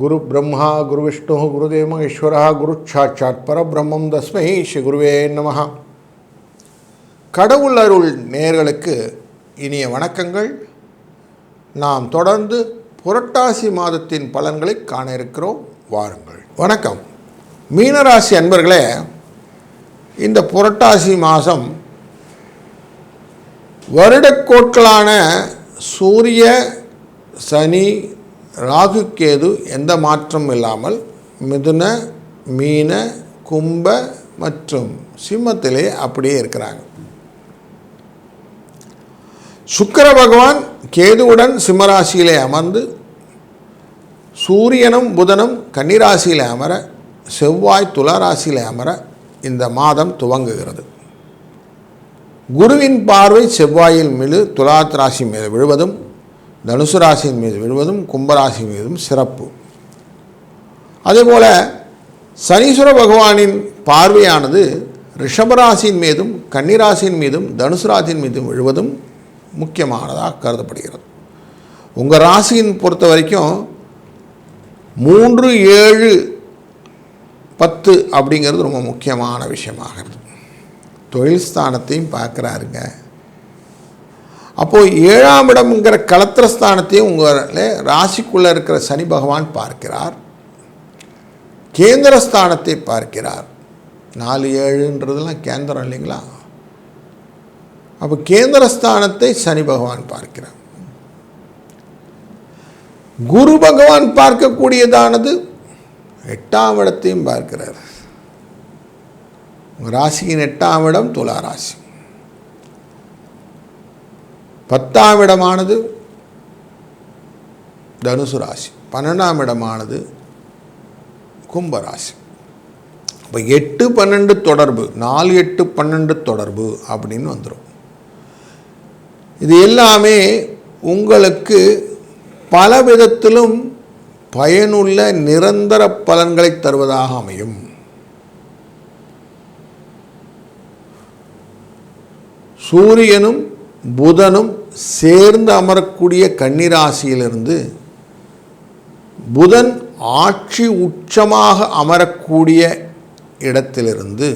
குரு பிரம்மா குரு விஷ்ணு குருதேவ மகேஸ்வரா குரு சாட்சாத் பரபிரம்மம் தஸ்மை ஸ்ரீ குருவே நமஹ கடவுள் அருள் நேர்களுக்கு இனிய வணக்கங்கள். நாம் தொடர்ந்து புரட்டாசி மாதத்தின் பலன்களை காண இருக்கிறோம் வாருங்கள். வணக்கம். மீனராசி அன்பர்களே இந்த புரட்டாசி மாதம் வருடக்கோட்களான சூரிய சனி ராகு கேது எந்த மாற்றம் இல்லாமல் மிதுன மீன கும்ப மற்றும் சிம்மத்திலே அப்படியே இருக்கிறாங்க. சுக்கர பகவான் கேதுவுடன் சிம்மராசியிலே அமர்ந்து சூரியனும் புதனும் கன்னிராசியில் அமர செவ்வாய் துளராசியில் அமர இந்த மாதம் துவங்குகிறது. குருவின் பார்வை செவ்வாயில் மீது துலாத் ராசி மீது விழுவதும் தனுசு ராசியின் மீது விழுவதும் கும்பராசி மீதும் சிறப்பு. அதேபோல் சனீஸ்வர பகவானின் பார்வையானது ரிஷபராசியின் மீதும் கன்னிராசியின் மீதும் தனுசு ராசியின் மீதும் விழுவதும் முக்கியமானதாக கருதப்படுகிறது. உங்கள் ராசியின் பொறுத்த வரைக்கும் மூன்று ஏழு பத்து அப்படிங்கிறது ரொம்ப முக்கியமான விஷயமாகிறது தொழில் ஸ்தானத்தையும் பார்க்குறாருங்க. அப்போது ஏழாம் இடம்ங்கிற கலத்திரஸ்தானத்தையும் உங்கள் ராசிக்குள்ளே இருக்கிற சனி பகவான் பார்க்கிறார். கேந்திரஸ்தானத்தை பார்க்கிறார். நாலு ஏழுன்றதெல்லாம் கேந்திரம் இல்லைங்களா? அப்போ கேந்திரஸ்தானத்தை சனி பகவான் பார்க்கிறார். குரு பகவான் பார்க்கக்கூடியதானது? எட்டாம் இடத்தையும் பார்க்கிறார். ராசியின் எட்டாம் இடம் துலா ராசி. பத்தாம் இடமானது தனுசு ராசி. பன்னெண்டாம் இடமானது கும்பராசி இப்போ எட்டு பன்னெண்டு தொடர்பு நாலு எட்டு பன்னெண்டு தொடர்பு அப்படின்னு வந்துடும் இது எல்லாமே உங்களுக்கு பல விதத்திலும் பயனுள்ள நிரந்தர பலன்களை தருவதாக அமையும். சூரியனும் புதனும் சேர்ந்து அமரக்கூடிய கன்னிராசியிலிருந்து புதன் ஆட்சி உச்சமாக அமரக்கூடிய இடத்திலிருந்து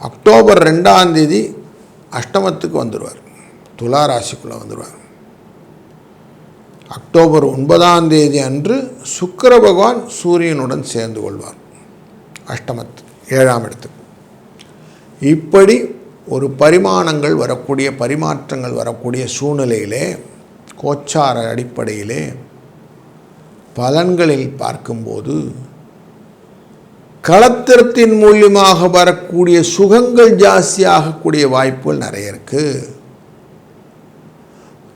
அக்டோபர் ரெண்டாம் தேதி அஷ்டமத்துக்கு வந்துடுவார் துலா ராசிக்குள்ளே வந்துடுவார் அக்டோபர் ஒன்பதாம் தேதி அன்று சுக்கர பகவான் சூரியனுடன் சேர்ந்து கொள்வார். அஷ்டமத்து ஏழாம் இடத்துக்கு. இப்படி ஒரு பரிமாணங்கள் வரக்கூடிய பரிமாற்றங்கள் வரக்கூடிய சூழ்நிலையிலே கோச்சார அடிப்படையிலே பலன்களில் பார்க்கும்போது களத்திரத்தின் மூலியமாக வரக்கூடிய சுகங்கள் ஜாஸ்தியாகக்கூடிய வாய்ப்புகள் நிறைய இருக்குது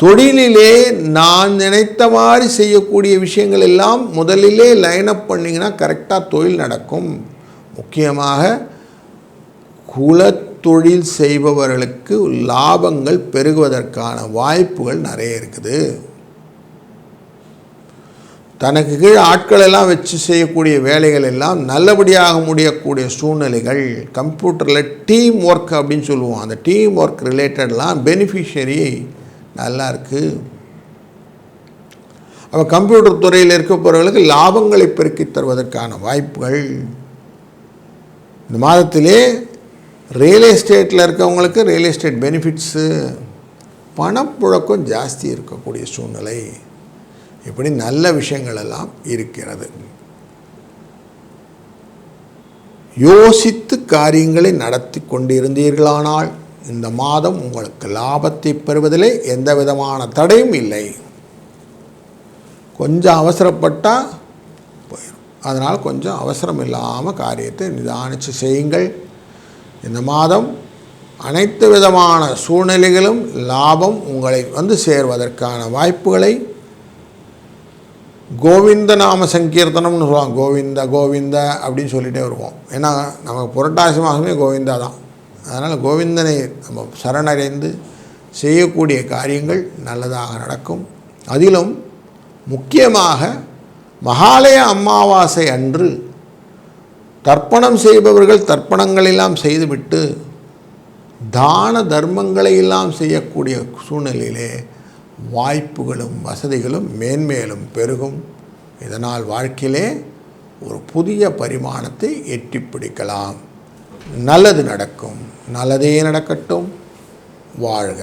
தொழிலிலே நான் நினைத்த மாதிரி செய்யக்கூடிய விஷயங்கள் எல்லாம் முதலிலே லைன் அப் பண்ணிங்கன்னா கரெக்டாக தொழில் நடக்கும். முக்கியமாக தொழில் செய்பவர்களுக்கு லாபங்கள் பெருகுவதற்கான வாய்ப்புகள் நிறைய இருக்குது. தனக்கு கீழ் ஆட்கள் எல்லாம் வச்சு செய்யக்கூடிய வேலைகள் எல்லாம் நல்லபடியாக முடியக்கூடிய சூழ்நிலைகள் கம்ப்யூட்டரில் டீம் ஒர்க் அப்படின்னு சொல்லுவோம். அந்த டீம் ஒர்க் ரிலேட்டட்லாம் பெனிஃபிஷரி நல்லா இருக்குது அப்போ கம்ப்யூட்டர் துறையில் இருக்க போகிறவர்களுக்கு லாபங்களை பெருக்கி தருவதற்கான வாய்ப்புகள். இந்த மாதத்திலே ரியல் எஸ்டேட்டில் இருக்கவங்களுக்கு ரியல் எஸ்டேட் பெனிஃபிட்ஸு பணப்புழக்கம் ஜாஸ்தி இருக்கக்கூடிய சூழ்நிலை. இப்படி நல்ல விஷயங்கள் எல்லாம் இருக்கிறது. யோசித்து காரியங்களை நடத்தி கொண்டிருந்தீர்களானால் இந்த மாதம் உங்களுக்கு லாபத்தை பெறுவதிலே எந்த விதமான தடையும் இல்லை. கொஞ்சம் அவசரப்பட்டால் போயிடும் அதனால் கொஞ்சம் அவசரம் இல்லாமல் காரியத்தை நிதானித்து செய்யுங்கள். இந்த மாதம் அனைத்து விதமான சூழ்நிலைகளும் லாபம் உங்களை வந்து சேர்வதற்கான வாய்ப்புகளை கோவிந்த நாம சங்கீர்த்தனம்னு சொல்லுவாங்க. கோவிந்த கோவிந்த அப்படின்னு சொல்லிகிட்டே வருவோம். ஏன்னா நமக்கு புரட்டாசி மாதமே கோவிந்தா தான். அதனால் கோவிந்தனை நம்ம சரணடைந்து செய்யக்கூடிய காரியங்கள் நல்லதாக நடக்கும். அதிலும் முக்கியமாக மகாலய அமாவாசை அன்று தர்ப்பணம் செய்பவர்கள் தர்ப்பணங்களெல்லாம் செய்துவிட்டு தான தர்மங்களை எல்லாம் செய்யக்கூடிய சூழ்நிலையிலே வாய்ப்புகளும் வசதிகளும் மேன்மேலும் பெருகும். இதனால் வாழ்க்கையிலே ஒரு புதிய பரிமாணத்தை எட்டி பிடிக்கலாம். நல்லது நடக்கும். நல்லதே நடக்கட்டும். வாழ்க